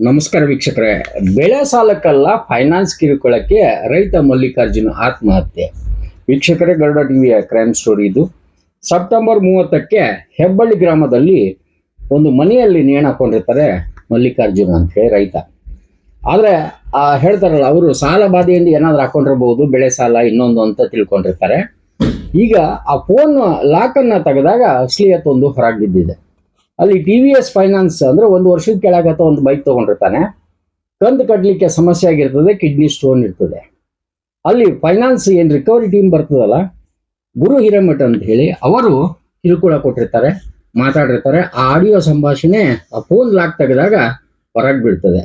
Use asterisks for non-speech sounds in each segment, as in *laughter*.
ನಮಸ್ಕಾರ ವೀಕ್ಷಕರೇ. ಬೆಳೆ ಸಾಲಕ್ಕಲ್ಲ ಫೈನಾನ್ಸ್ ಕಿರುಕುಳಕ್ಕೆ ರೈತ ಮಲ್ಲಿಕಾರ್ಜುನ ಆತ್ಮಹತ್ಯೆ. ವೀಕ್ಷಕರೇ, ಗರುಡ ಟಿವಿಯ ಕ್ರೈಮ್ ಸ್ಟೋರಿ ಇದು. ಸೆಪ್ಟೆಂಬರ್ ಮೂವತ್ತಕ್ಕೆ ಹೆಬ್ಬಳ್ಳಿ ಗ್ರಾಮದಲ್ಲಿ ಒಂದು ಮನೆಯಲ್ಲಿ ನೇಣ ಹಾಕೊಂಡಿರ್ತಾರೆ ಮಲ್ಲಿಕಾರ್ಜುನ ಅಂತ ಹೇಳಿ ರೈತ. ಆದರೆ, ಆ ಹೇಳ್ತಾರಲ್ಲ, ಅವರು ಸಾಲ ಬಾಧೆಯಿಂದ ಏನಾದ್ರು ಹಾಕೊಂಡಿರ್ಬೋದು, ಬೆಳೆ ಸಾಲ ಇನ್ನೊಂದು ಅಂತ ತಿಳ್ಕೊಂಡಿರ್ತಾರೆ. ಈಗ ಆ ಫೋನ್ ಲಾಕನ್ನು ತೆಗೆದಾಗ ಅಶ್ಲೀಯತ್ ಒಂದು ಹೊರಗೆ ಬಿದ್ದಿದೆ. ಅಲ್ಲಿ ಟಿ ವಿ ಎಸ್ ಫೈನಾನ್ಸ್ ಅಂದ್ರೆ ಒಂದು ವರ್ಷದ ಕೆಳಗತ್ತ ಒಂದು ಬೈಕ್ ತೊಗೊಂಡಿರ್ತಾನೆ. ಕಂದು ಕಟ್ಟಲಿಕ್ಕೆ ಸಮಸ್ಯೆ ಆಗಿರ್ತದೆ ಕಿಡ್ನಿ ಸ್ಟೋನ್ ಇರ್ತದೆ. ಅಲ್ಲಿ ಫೈನಾನ್ಸ್ ಏನು ರಿಕವರಿ ಟೀಮ್ ಬರ್ತದಲ್ಲ, ಗುರು ಹಿರೇಮಠ ಅಂತ ಹೇಳಿ ಅವರು ಕಿರುಕುಳ ಕೊಟ್ಟಿರ್ತಾರೆ, ಮಾತಾಡಿರ್ತಾರೆ. ಆ ಆಡಿಯೋ ಸಂಭಾಷಣೆ ಆ ಫೋನ್ ಲಾಕ್ ತೆಗೆದಾಗ ಹೊರಗೆ ಬೀಳ್ತದೆ.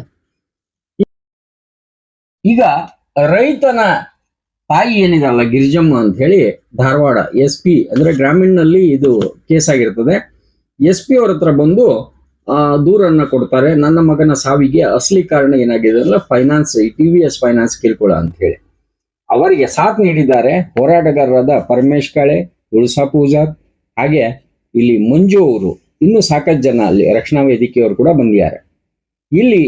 ಈಗ ರೈತನ ತಾಯಿ ಏನಿದಲ್ಲ ಗಿರಿಜಮ್ಮ ಅಂತ ಹೇಳಿ ಧಾರವಾಡ ಎಸ್ ಪಿ ಅಂದ್ರೆ ಗ್ರಾಮೀಣನಲ್ಲಿ ಇದು ಕೇಸ್ ಆಗಿರ್ತದೆ. ಎಸ್ ಪಿ ಅವ್ರ ಹತ್ರ ಬಂದು ಆ, ದೂರನ್ನ ಕೊಡ್ತಾರೆ. ನನ್ನ ಮಗನ ಸಾವಿಗೆ ಅಸಲಿ ಕಾರಣ ಏನಾಗಿದೆ ಅಂದ್ರೆ finance T V S finance ಕಿರುಕುಳ ಅಂತ ಹೇಳಿ. ಅವರಿಗೆ ಸಾಥ್ ನೀಡಿದ್ದಾರೆ ಹೋರಾಟಗಾರರಾದ ಪರಮೇಶ್ ಕಾಳೆ ತುಳಸಾ ಪೂಜಾರ್ ಹಾಗೆ ಇಲ್ಲಿ ಮಂಜು ಅವರು. ಇನ್ನೂ ಸಾಕಷ್ಟು ಜನ ಅಲ್ಲಿ ರಕ್ಷಣಾ ವೇದಿಕೆಯವರು ಕೂಡ ಬಂದಿದ್ದಾರೆ. ಇಲ್ಲಿ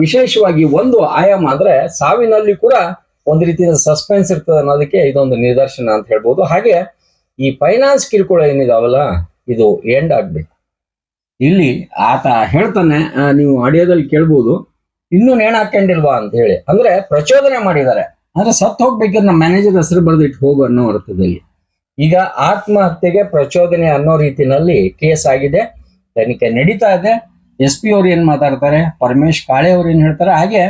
ವಿಶೇಷವಾಗಿ ಒಂದು ಆಯಾಮ ಅಂದ್ರೆ ಸಾವಿನಲ್ಲಿ ಕೂಡ ಒಂದು ರೀತಿಯ ಸಸ್ಪೆನ್ಸ್ ಇರ್ತದೆ ಅನ್ನೋದಕ್ಕೆ ಇದೊಂದು ನಿದರ್ಶನ ಅಂತ ಹೇಳ್ಬೋದು. ಹಾಗೆ ಈ ಫೈನಾನ್ಸ್ ಕಿರುಕುಳ ಏನಿದಾವಲ್ಲ ಇದು ಎಂಡ್ ಆಗ್ಬೇಕು. ಇಲ್ಲಿ ಆತ ಹೇಳ್ತಾನೆ ನೀವು ಆಡಿಯೋದಲ್ಲಿ ಕೇಳ್ಬೋದು ಇನ್ನೂ ನೇಣ ಹಾಕೊಂಡಿಲ್ವಾ ಅಂತ ಹೇಳಿ. ಅಂದ್ರೆ ಪ್ರಚೋದನೆ ಮಾಡಿದ್ದಾರೆ. ಅಂದ್ರೆ ಸತ್ತು ಹೋಗ್ಬೇಕಾದ್ರೆ ನಮ್ಮ ಮ್ಯಾನೇಜರ್ ಹೆಸರು ಬರೆದಿಟ್ಟು ಹೋಗು ಅನ್ನೋ ಅರ್ಥದಲ್ಲಿ. ಈಗ ಆತ್ಮಹತ್ಯೆಗೆ ಪ್ರಚೋದನೆ ಅನ್ನೋ ರೀತಿನಲ್ಲಿ ಕೇಸ್ ಆಗಿದೆ, ತನಿಖೆ ನಡೀತಾ ಇದೆ. ಎಸ್ ಪಿ ಅವ್ರು ಏನ್ ಮಾತಾಡ್ತಾರೆ, ಪರಮೇಶ್ ಕಾಳೆ ಅವ್ರು ಏನ್ ಹೇಳ್ತಾರೆ, ಹಾಗೆ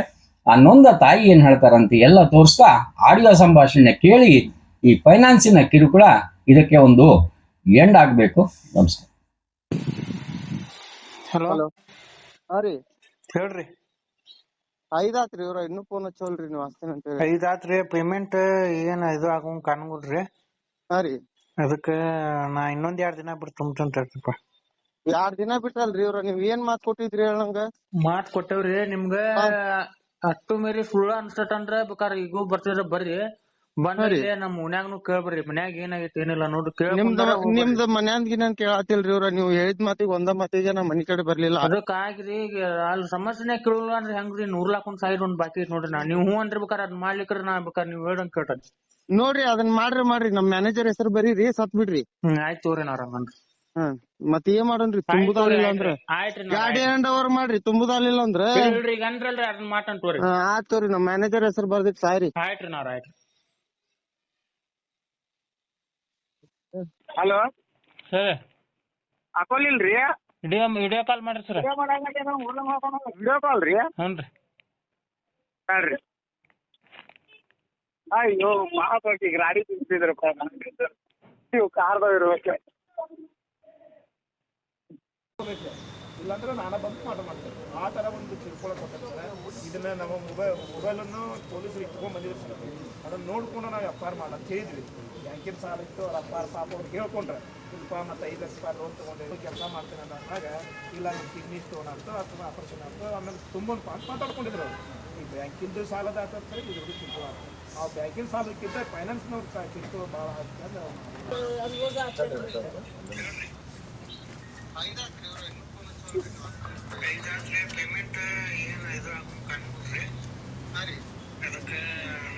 ಆ ನೊಂದ ತಾಯಿ ಏನ್ ಹೇಳ್ತಾರಂತ ಎಲ್ಲ ತೋರಿಸ್ತಾ ಆಡಿಯೋ ಸಂಭಾಷಣೆ ಕೇಳಿ ಈ ಫೈನಾನ್ಸಿನ ಕಿರುಕುಳ ಇದಕ್ಕೆ ಒಂದು ಎಂಡ್ ಆಗ್ಬೇಕು. ನಮಸ್ಕಾರ. ಹಲೋ ಹಾ ರೀ. ಹೇಳ್ರಿ. ಐದಾತ್ರಿ ಇವ್ರ ಇನ್ನೂ ಫೋನ್ ಹಚ್ಚೋಲ್ರಿ ನೀವು ಹಚ್ತೇನೆ ಅಂತ ಹೇಳಿ. ಐದಾತ್ರಿ ಪೇಮೆಂಟ್ ಏನ್ ಇದು ಆಗಂಗ್ ಕಾಣಂಗಿಲ್ರಿ. ಹಾ ರೀ. ಅದಕ್ಕ ನಾ ಇನ್ನೊಂದ್ ಎರಡ್ ದಿನ ಬಿಟ್ಟು ತುಂಬ್ತಂತಪ್ಪ ಎರಡ್ ದಿನ ಬಿಟ್ಟಲ್ರಿ ಇವ್ರ ನೀವ್ ಏನ್ ಮಾತ್ ಕೊಟ್ಟಿದ್ರಿ ಹೇಳಂಗ ಮಾತ್ ಕೊಟ್ಟೇವ್ರಿ ನಿಮ್ಗ ಅಷ್ಟು ಮೇರಿ ಸುಳ್ಳ ಅನ್ಸತ್ತಂದ್ರ ಬೇಕಾರ ಈಗ ಬರ್ತಿದ್ರ ಬರ್ರಿ. ನಮ್ ಓಣ್ಯಾಗನು ಕೇಳ್ಬರ್ರಿ ಮನ್ಯಾಗ ಏನಾಗೈತಿ ಏನಿಲ್ಲ ನೋಡ್ರಿ ನಿಮ್ದ ನಿಮ್ದ ಮನ್ಯಾಂದ್ ಗಿನ್ಯಾನ್ ಕೇಳಾತಿಲ್ರಿ ಇವ್ರ ನೀವ್ ಹೇಳಿದ್ ಮಾತಿಗೆ ಒಂದ ಮಾತಿಗೆ ನಾ ಮನಿ ಕಡೆ ಬರ್ಲಿಲ್ಲ. ಅದಕ್ಕ ಆಗ್ರಿ ಈಗ ಅಲ್ಲಿ ಸಮಸ್ಯೆನೇ ಕೇಳಲ್ಲ ಅಂದ್ರೆ ಹೆಂಗ್ರಿ ನೂರ್ ಲಾಕ್ ಒಂದ್ ಸಾವಿರ ಒಂದ್ ಬಾಕಿ ಐತಿ ನೋಡ್ರಿ ನಾ. ನೀವ್ ಹೂ ಅಂದ್ರ ಬೇಕಾದ್ರ ಅದ್ ಮಾಡ್ಲಿಕ್ರ ನಾ ಬೇಕಾರ ನೀವ್ ಹೇಳ್ದಂಗ್ ಕೇಳ್ರಿ ನೋಡ್ರಿ ಅದನ್ನ ಮಾಡ್ರಿ ಮಾಡ್ರಿ. ನಮ್ ಮ್ಯಾನೇಜರ್ ಹೆಸರು ಬರೀರಿ ಸತ್ ಬಿಡ್ರಿ. ಹ್ಮ್ ಆಯ್ತ್ ತೋರಿ ನಾವ್ ಹಂಗಂದ್ರ ಹ್ಮ್ ಮತ್ ಏನ್ ಮಾಡೋಣ್ರಿ ತುಂಬುದಾಲಿಲ್ಲ ಅಂದ್ರ? ಆಯ್ತ್ರಿ ಗಾಡಿ ಹ್ಯಾಂಡ್ ಓವರ್ ಮಾಡ್ರಿ ತುಂಬುದಾಲಿಲ್ಲ ಅಂದ್ರ? ಹೇಳ್ರಿ ಈಗ ಅಂದ್ರಲ್ರಿ ಅದನ್ನ ಆತ್ ತೋರಿ. ನಮ್ ಮ್ಯಾನೇಜರ್ ಹೆಸರು ಬರ್ದಿಟ್ ಸಾಯ್ರಿ. ಆಯ್ತ್ರಿ ನಾ ಆಯ್ತ್ರಿ ಹಲೋ? ಸರ್. ಹಾಕೊಲಿಲ್ರಿ ವಿಡಿಯೋ ವಿಡಿಯೋ ಕಾಲ್ ಮಾಡ್ರಿ ಸರ್. ವಿಡಿಯೋ ಕಾಲ್ ರೀ? ಹ್ಞೂನ್ರಿ ಹೇಳ್ರಿ. ಅಯ್ಯೋ ಪಾಪ ಆಕಿ ಗಾಡಿ ತಿಂತಿದ್ರಪ್ಪ ನೀವು ಕಾರ್ದಾಗ ಇರ್ಬೇಕು. ಇಲ್ಲಾಂದ್ರೆ ನಾನೇ ಬಂದು ಮಾಡ ಮಾಡ್ತೇನೆ. ಆ ಥರ ಒಂದು ತಿಳ್ಕೊಳಕ್ ಕೊಟ್ಟರೆ ಸರ್ ಇದನ್ನ ನಮ್ಮ ಮೊಬೈಲ್ ಮೊಬೈಲನ್ನು ಪೊಲೀಸರು ಇಟ್ಕೊಂಡು ಬಂದಿದ್ರು ಸರ್ ಅದನ್ನು ನೋಡ್ಕೊಂಡು ನಾವು ಎಫ್ ಆರ್ ಮಾಡಂತ ಹೇಳಿದ್ವಿ. ಬ್ಯಾಂಕಿನ ಸಾಲ ಇತ್ತು ಅವ್ರ ಅಪ್ಪ ಪಾಪ ಅವ್ರು ಹೇಳ್ಕೊಂಡ್ರೆ ಇಲ್ಲಪ್ಪ ಮತ್ತು ಐದು ಲಕ್ಷ ರೂಪಾಯಿ ಲೋನ್ ತೊಗೊಂಡು ಕೆಲಸ ಮಾಡ್ತೇನೆ ಅಂದಾಗ ಇಲ್ಲ ನಿಮ್ಮ ಕಿಡ್ನಿ ಸ್ಟೋನ್ ಅಂತ ಅಥವಾ ಆಪರೇಷನ್ ಅಂತ ಆಮೇಲೆ ತುಂಬ ಮಾತಾಡ್ಕೊಂಡಿದ್ರು ಅವರು. ಈ ಬ್ಯಾಂಕಿಂದು ಸಾಲದ ಆಗ್ತದೆ ಸರ್ ಇದ್ರದ್ದು. ಆ ಬ್ಯಾಂಕಿನ ಸಾಲಕ್ಕಿಂತ ಫೈನಾನ್ಸ್ನವ್ರ ಕಿತ್ತು ಭಾಳ ಆಗ್ತದೆ ಆಗ್ತದೆ ಪೇಮೆಂಟ್ ಏನು ಇದು ಕಾಣಂಗಿಲ್ರಿ ಅದಕ್ಕ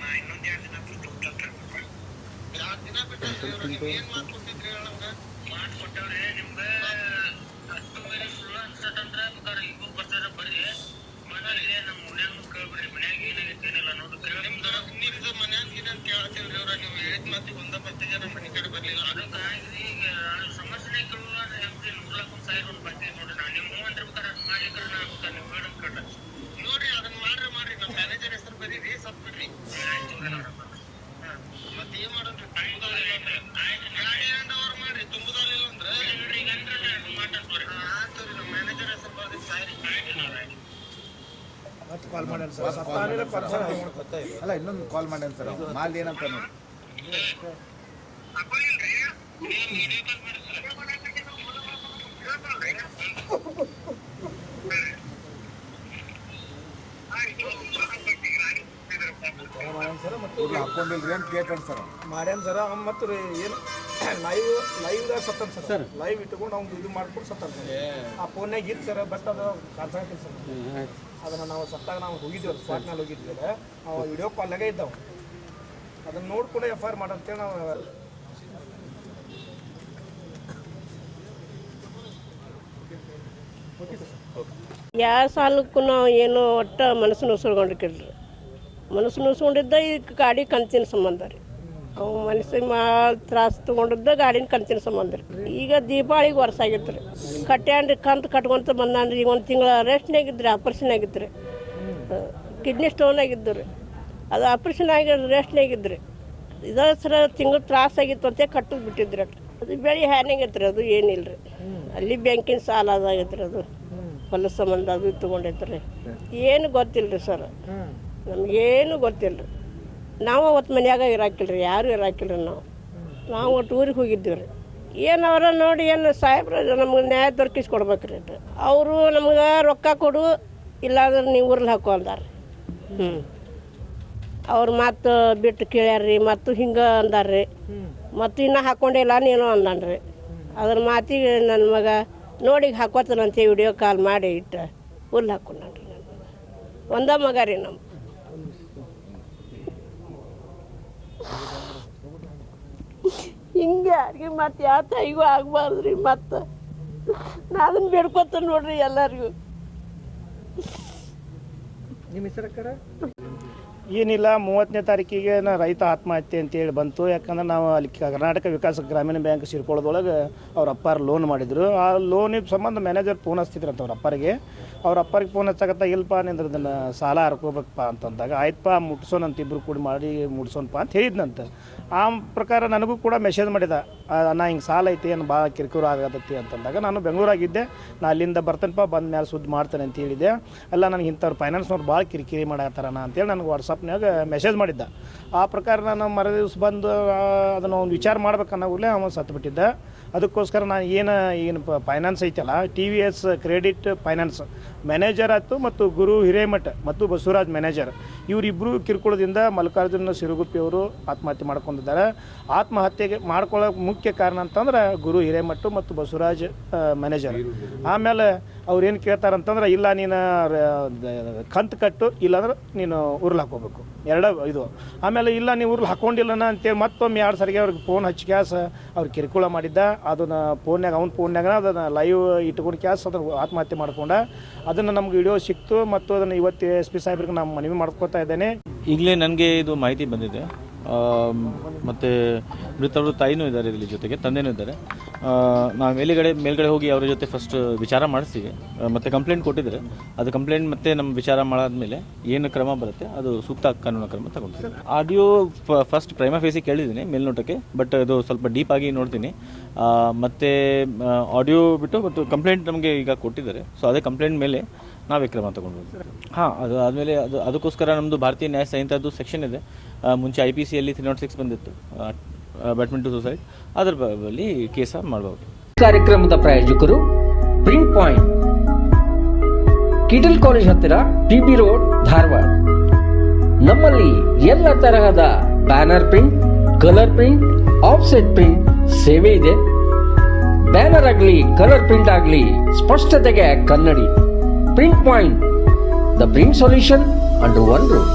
ನಾ ಇನ್ನೊಂದ್ ಎರಡ್ ದಿನ ಬಿಟ್ಟು ತುಂಬ್ತಂತಪ್ಪ ಮಾತ್ ಕೊಟ್ಟವ್ರಿ ನಿಮ್ಗ ಅಷ್ಟು ಮೇಲೆ ಸುಳ್ಳು ಅನ್ಸತ್ತಂದ್ರ ಬೇಕಾದ್ರೆ ಈಗೂ ಬರ್ತಾರ ಬರ್ರಿ ಮನೇಲಿ ಇಲ್ಲೇ ನಮ್ ಮನ್ಯಾಗ್ನು ಕೇಳ್ಬಿಡ್ರಿ ಮನ್ಯಾಗ ಏನಾಗೈತಿ ಏನಿಲ್ಲ ನೋಡ್ರಿ ನಿಮ್ದು ನಿಮ್ದು ಮನ್ಯಾಗ ಏನೇನ್ ಕೇಳತ್ತಿಲ್ರಿ ಅವ್ರ ನೀವು ಹೇಳಿದ ಮಾತಿಗೆ ಒಂದ ಮಾತಿಗೆ ನಮ್ಮ ಮನೆ ಕಡೆ ಬರ್ಲಿಲ್ಲ ಅದಕ್ಕ ಆಗ್ರಿ ಈಗ ಸಮಸ್ಯೆನೇ ಕೇಳಲ್ಲ ಅಂದ್ರೆ ಹೆಂಗ್ರಿ ನೂರ್ ಲಾಕ್ ಒಂದ್ ಸಾವಿರ ಒಂದ್ ಬಾಕಿ ನೋಡ್ರಿ ನಾ ನಿಮ್ ಹೂ ಅಂದ್ರೆ ಬೇಕಾದ್ರೆ ಅದ್ ಮಾಡ್ಲಿಕ್ರ ನಾ ಬೇಕಾದ್ರೆ ನೀವು ಹೇಳಂಗ್ ಕೇಳ ನೋಡ್ರಿ ಅದನ್ನ ಮಾಡ್ರಿ ಮಾಡ್ರಿ ನಮ್ಮ ಮ್ಯಾನೇಜರ್ ಹೆಸರು ಬರೀರಿ ಸತ್ ಬಿಡ್ರಿ ಆಯ್ತು ಮತ್ತೆ ಏನ್ ಮಾಡೋಣ್ರಿ ಗಾಡಿ ಹ್ಯಾಂಡ್ ಓವರ್ ಮಾಡ್ರಿ ತುಂಬುದಾಲಿಲ್ಲ ಅಂದ್ರೆ ಈಗ ಅಂದ್ರೆ ಮಾತಾಡ್ತೀವಿ ಆಯ್ತು ನಮ್ಮ ಮ್ಯಾನೇಜರ್ ಹೆಸರು ಬರ್ದಿ ಸಾರಿ ಆಯ್ತು ನಾವ್ ಆಯ್ತು ಮತ್ತೆ ಕಾಲ್ ಮಾಡ್ಯಾನ ಸರ್ ಪರ್ಸನ್ ಅಲ್ಲ ಇನ್ನೊಂದು ಕಾಲ್ ಮಾಡ್ಯಾನ ಸರ್ ಮಾಲ್ ಏನಂತ ನೋಡಿ. ಹಾಕೊಂಡಿಲ್ರಿ ಅಂತ ಕೇಳ್ತಾನೆ ಸರ್ ಮಾಡ್ಯಾನ ಸರ್ ಮತ್ತು ರೀ ಏನು? *coughs* ಲೈವ್ ಲೈವ್ದಾಗ ಸತ್ತನ್ ಸರ್. ಲೈವ್ ಇಟ್ಕೊಂಡು ಅವ್ನು ಇದು ಮಾಡ್ಕೊಂಡು ಸತ್ತನ್ ಸರ್. ಆ ಫೋನ್ಯಾಗ ಇತ್ತು ಸರ್ ಬಟ್ ಅದು ಕಾಣಿಸಂಗಿಲ್ಲ ಸರ್. ಅದನ್ನು ನಾವು ಸತ್ತಾಗ ನಾವು ಹೋಗಿದ್ದೀವಿ ಸ್ಪಾಟ್ನಲ್ಲಿ ಮೇಲೆ ಹೋಗಿದ್ವಿ ನಾವು ವಿಡಿಯೋ ಕಾಲ್ನಾಗ ಇದ್ದಾವೆ. ಅದನ್ನ ನೋಡ್ಕೊಂಡು ಎಫ್ ಐ ಆರ್ ಮಾಡಂತೇಳಿ ನಾವು ಯಾವ ಸಾಲಕ್ಕೂ ನಾವು ಏನು ಒಟ್ಟ ಮನಸ್ಸು ನುಸ್ಕೊಂಡ್ರಿಕಿಲ್ರಿ ಮನಸ್ಸು ನೋಸ್ಕೊಂಡಿದ್ದ ಈ ಗಾಡಿ ಕಂತಿನ ಸಂಬಂಧ ರೀ. ಅವು ಮನಸ್ಸಿಗೆ ಮಾ ತ್ರಾಸ ತಗೊಂಡಿದ್ದ ಗಾಡಿನ ಕಂತಿನ ಸಂಬಂಧ ರೀ. ಈಗ ದೀಪಾವಳಿಗೆ ವರ್ಷ ಆಗಿತ್ತು ರೀ. ಕಟ್ಟ್ಯಾನ್ರಿ ಕಂತು ಕಟ್ಕೊಂತ ಬಂದಾನ್ರಿ. ಈಗ ಒಂದು ತಿಂಗಳ ರೆಸ್ಟ್ನಾಗಿದ್ರಿ ಆಪರೇಷನ್ ಆಗಿತ್ತು ರೀ. ಕಿಡ್ನಿ ಸ್ಟೋನ್ ಆಗಿದ್ದು ರೀ. ಅದು ಆಪ್ರೇಷನ್ ಆಗಿ ರೆಸ್ಟ್ನಾಗಿದ್ರಿ ಇದ ಸರ ತಿಂಗಳು ತ್ರಾಸ ಆಗಿತ್ತು ಅಂತ ಕಟ್ಟದ್ ಬಿಟ್ಟಿದ್ರಿ ಅದು ಬೆಳೆ ಹ್ಯಾನಿಗೈತ್ರಿ ಅದು ಏನಿಲ್ಲ ರೀ ಅಲ್ಲಿ ಬ್ಯಾಂಕಿನ ಸಾಲ ಅದಾಗೈತ್ರಿ ಅದು. ಹೊಲ ಸಂಬಂಧ ಅದು ತೊಗೊಂಡೈತ್ರಿ ಏನು ಗೊತ್ತಿಲ್ಲ ರೀ ಸರ್ ನಮಗೇನು ಗೊತ್ತಿಲ್ಲ ರೀ ನಾವು ಅವತ್ತು ಮನ್ಯಾಗ ಯಾರು ಇರಾಕಿಲ್ಲ ರೀ ನಾವು. ನಾವು ಒಟ್ಟು ಊರಿಗೆ ಹೋಗಿದ್ದೀವಿ ರೀ ಏನು ಅವರ ನೋಡಿ ಏನು ಸಾಹೇಬ್ರ ನಮ್ಗೆ ನ್ಯಾಯ ದೊರಕಿಸಿ ಕೊಡ್ಬೇಕು ರೀ ಅವರು ನಮ್ಗೆ ರೊಕ್ಕ ಕೊಡು, ಇಲ್ಲಾಂದ್ರೆ ನೀವು ಊರಲ್ಲಿ ಹಾಕೋ ಅಂದಾರ. ಹ್ಞೂ. ಅವ್ರು ಮತ್ತು ಬಿಟ್ಟು ಕೇಳ್ಯಾರ್ರಿ ಮತ್ತು ಹಿಂಗೆ ಅಂದಾರ್ರಿ. ಮತ್ತು ಇನ್ನೂ ಹಾಕ್ಕೊಂಡಿಲ್ಲ ನೀನು ಅಂದಾನ್ರಿ. ಅದ್ರ ಮಾತಿಗೆ ನನ್ನ ಮಗ ನೋಡಿ ಹಾಕೋತಾನಂತೆ ವಿಡಿಯೋ ಕಾಲ್ ಮಾಡಿ ಇಟ್ಟು, ಊರ್ಲಿ ಹಾಕೊಂಡ್ರಿ ನನ್ನ ಮಗ. ಒಂದ ಮಗ ರೀ ನಮ್ಮ ಹಿಂಗೆ ಯಾರಿಗೂ ಮತ್ತೆ ಯಾವ ತಾಯಿಗೂ ಆಗ್ಬಾರ್ದ್ರಿ ರೀ ಮತ್ತು. ನಾ ಬೇಡ್ಕೊತ ನೋಡ್ರಿ ಎಲ್ಲರಿಗೂ. ನಿಮ್ಮ ಏನಿಲ್ಲ, ಮೂವತ್ತನೇ ತಾರೀಕಿಗೆ ನಾ ರೈತ ಆತ್ಮಹತ್ಯೆ ಅಂತೇಳಿ ಬಂತು. ಯಾಕಂದ್ರೆ ನಾವು ಅಲ್ಲಿ ಕರ್ನಾಟಕ ವಿಕಾಸ ಗ್ರಾಮೀಣ ಬ್ಯಾಂಕ್ ಸಿರ್ಕೊಳ್ಳೋದೊಳಗೆ ಅವ್ರ ಅಪ್ಪಾರು ಲೋನ್ ಮಾಡಿದ್ರು. ಆ ಲೋನಿಗೆ ಸಂಬಂಧ ಮ್ಯಾನೇಜರ್ ಫೋನ್ ಹಚ್ತಿದ್ರಂತ ಅವ್ರ ಅಪ್ಪರಿಗೆ. ಅವ್ರ ಅಪ್ಪರಿಗೆ ಫೋನ್ ಹಚ್ಚಕತ್ತ ಇಲ್ಪ ನಿಂದ್ರದನ್ನ ಸಾಲ ಹರ್ಕೋಬೇಕಪ್ಪ ಅಂತಂದಾಗ, ಆಯ್ತಪ್ಪ ಮುಟ್ಸೋಣ ಅಂತ ಇಬ್ರು ಕೂಡಿ ಮಾಡಿ ಮುಟ್ಸೋಣಪ್ಪ ಅಂತ ಹೇಳಿದ್ನಂತ. ಆ ಪ್ರಕಾರ ನನಗೂ ಕೂಡ ಮೆಸೇಜ್ ಮಾಡಿದ. ನಾ ಹಿಂಗೆ ಸಾಲ ಐತಿ, ಏನು ಭಾಳ ಕಿರಿಕಿರು ಆಗತ್ತೈತಿ ಅಂತಂದಾಗ ನಾನು ಬೆಂಗಳೂರಾಗಿದ್ದೆ. ನಾ ಅಲ್ಲಿಂದ ಬರ್ತೇನಪ್ಪ ಬಂದ ಮೇಲೆ ಸುದ್ದಿ ಮಾಡ್ತೇನೆ ಅಂತ ಹೇಳಿದೆ ಅಲ್ಲ, ನನಗೆ ಇಂಥವ್ರು ಫೈನಾನ್ಸ್ನವ್ರು ಭಾಳ ಕಿರಿಕಿರಿ ಮಾಡತ್ತಾರಣ ಅಂತೇಳಿ ನನಗೆ ವಾಟ್ಸಪ್ನಾಗ ಮೆಸೇಜ್ ಮಾಡಿದ್ದ. ಆ ಪ್ರಕಾರ ನಾನು ಮರ ದಿವ್ಸ ಬಂದು ಅದನ್ನು ಒಂದು ವಿಚಾರ ಮಾಡ್ಬೇಕನ್ನೋಗಲೇ ಅವನು ಸತ್ತು ಬಿಟ್ಟಿದ್ದ ಅದಕ್ಕೋಸ್ಕರ ನಾನು ಏನು ಏನು ಫೈನಾನ್ಸ್ ಐತಲ್ಲ T V S credit finance manager ಆಯಿತು ಮತ್ತು ಗುರು ಹಿರೇಮಠ ಮತ್ತು ಬಸವರಾಜ್ ಮ್ಯಾನೇಜರ್ ಇವರಿಬ್ಬರು ಕಿರುಕುಳದಿಂದ ಮಲ್ಲಿಕಾರ್ಜುನ ಸಿರುಗುಪ್ಪಿಯವರು ಆತ್ಮಹತ್ಯೆ ಮಾಡ್ಕೊಂಡಿದ್ದಾರೆ. ಆತ್ಮಹತ್ಯೆಗೆ ಮಾಡ್ಕೊಳ್ಳೋಕೆ ಮುಖ್ಯ ಕಾರಣ ಅಂತಂದ್ರೆ ಗುರು ಹಿರೇಮಠ ಮತ್ತು ಬಸವರಾಜ್ ಮ್ಯಾನೇಜರ್ ಆಮೇಲೆ ಅವ್ರು ಏನು ಕೇಳ್ತಾರಂತಂದ್ರೆ, ಇಲ್ಲ ನೀನು ಕಂತು ಕಟ್ಟು, ಇಲ್ಲಾಂದ್ರೆ ನೀನು ಉರ್ಲು ಹಾಕೋಬೇಕು ಎರಡ ಇದು. ಆಮೇಲೆ, ಇಲ್ಲ ನೀವು ಉರ್ಲು ಹಾಕೊಂಡಿಲ್ಲನ ಅಂತೇಳಿ ಮತ್ತೊಮ್ಮೆ ಎರಡು ಸರಿಗೆ ಅವ್ರಿಗೆ ಫೋನ್ ಹಚ್ಚಿ ಕ್ಯಾಸ್ ಅವ್ರು ಕಿರುಕುಳ ಮಾಡಿದ್ದ, ಅದನ್ನು ಫೋನ್ಯಾಗ ಅವ್ನ ಫೋನ್ಯಾಗ ಅದನ್ನು ಲೈವ್ ಇಟ್ಕೊಂಡು ಕ್ಯಾಸ್ ಅದನ್ನು ಆತ್ಮಹತ್ಯೆ ಮಾಡ್ಕೊಂಡ. ಅದನ್ನು ನಮ್ಗೆ ವಿಡಿಯೋ ಸಿಕ್ತು, ಮತ್ತು ಅದನ್ನು ಇವತ್ತು ಎಸ್ ಪಿ ಸಾಹೇಬ್ರಿಗೆ ನಾನು ಮನವಿ ಮಾಡ್ಕೋತಾ ಇದ್ದೇನೆ. ಈಗಲೇ ನನಗೆ ಇದು ಮಾಹಿತಿ ಬಂದಿದೆ. ಮತ್ತು ಮೃತರು ತಾಯಿನೂ ಇದ್ದಾರೆ ಇಲ್ಲಿ ಜೊತೆಗೆ ತಂದೆನೂ ಇದ್ದಾರೆ. ನಾವು ಮೇಲುಗಡೆ ಮೇಲ್ಗಡೆ ಹೋಗಿ ಅವರ ಜೊತೆ ಫಸ್ಟ್ ವಿಚಾರ ಮಾಡಿಸ್ತೀವಿ. ಮತ್ತು ಮತ್ತೆ ಕಂಪ್ಲೇಂಟ್ ಕೊಟ್ಟಿದ್ದಾರೆ. ಅದು ಕಂಪ್ಲೇಂಟ್ ಮತ್ತೆ ನಮ್ಮ ವಿಚಾರ ಮಾಡಾದ್ಮೇಲೆ ಏನು ಕ್ರಮ ಬರುತ್ತೆ ಅದು ಸೂಕ್ತ ಕಾನೂನು ಕ್ರಮ ತಗೊಳ್ತೀವಿ ಆಡಿಯೋ ಫಸ್ಟ್ ಪ್ರೈಮ ಫೇಸಿ ಕೇಳಿದ್ದೀನಿ ಮೇಲ್ನೋಟಕ್ಕೆ ಬಟ್ ಅದು ಸ್ವಲ್ಪ ಡೀಪ್ ಆಗಿ ನೋಡ್ತೀನಿ. ಮತ್ತು ಮತ್ತೆ ಆಡಿಯೋ ಬಿಟ್ಟು ಬಟ್ ಕಂಪ್ಲೇಂಟ್ ನಮಗೆ ಈಗ ಕೊಟ್ಟಿದ್ದಾರೆ. ಸೊ ಅದೇ ಕಂಪ್ಲೇಂಟ್ ಮೇಲೆ ನಾವೇ ಕ್ರಮ ತಗೊಂಡು ಹಾಂ ಅದು ಆದಮೇಲೆ ಅದು ಅದಕ್ಕೋಸ್ಕರ ನಮ್ಮದು ಭಾರತೀಯ ನ್ಯಾಯ ಸಂಹಿತಾದ್ದು ಸೆಕ್ಷನ್ ಇದೆ. ಮುಂಚೆ ಐ ಪಿ ಸಿಯಲ್ಲಿ ತ್ರೀ ನಾಟ್ ಸಿಕ್ಸ್ ಬಂದಿತ್ತು. ಬ್ಯಾಡ್ಮಿಂಟನ್ ಸೊಸೈಟಿ ಅದರ ಬಳಿ ಕೇಸ ಮಾಡಬಹುದು ಕಾರ್ಯಕ್ರಮದ ಪ್ರಾಯೋಜಕರು ಪ್ರಿಂಟ್ ಪಾಯಿಂಟ್ ಕಿಟಲ್ ಕಾಲೇಜ್ ಹತ್ತಿರ ಟಿ ಬಿ ರೋಡ್ ಧಾರವಾಡ. ನಮ್ಮಲ್ಲಿ ಎಲ್ಲ ತರಹದ banner print, colour print, offset print ಸೇವೆ ಇದೆ. ಬ್ಯಾನರ್ ಆಗಲಿ, ಕಲರ್ ಪ್ರಿಂಟ್ ಆಗಲಿ ಸ್ಪಷ್ಟತೆಗೆ ಕನ್ನಡಿ. Print point the print solution under one room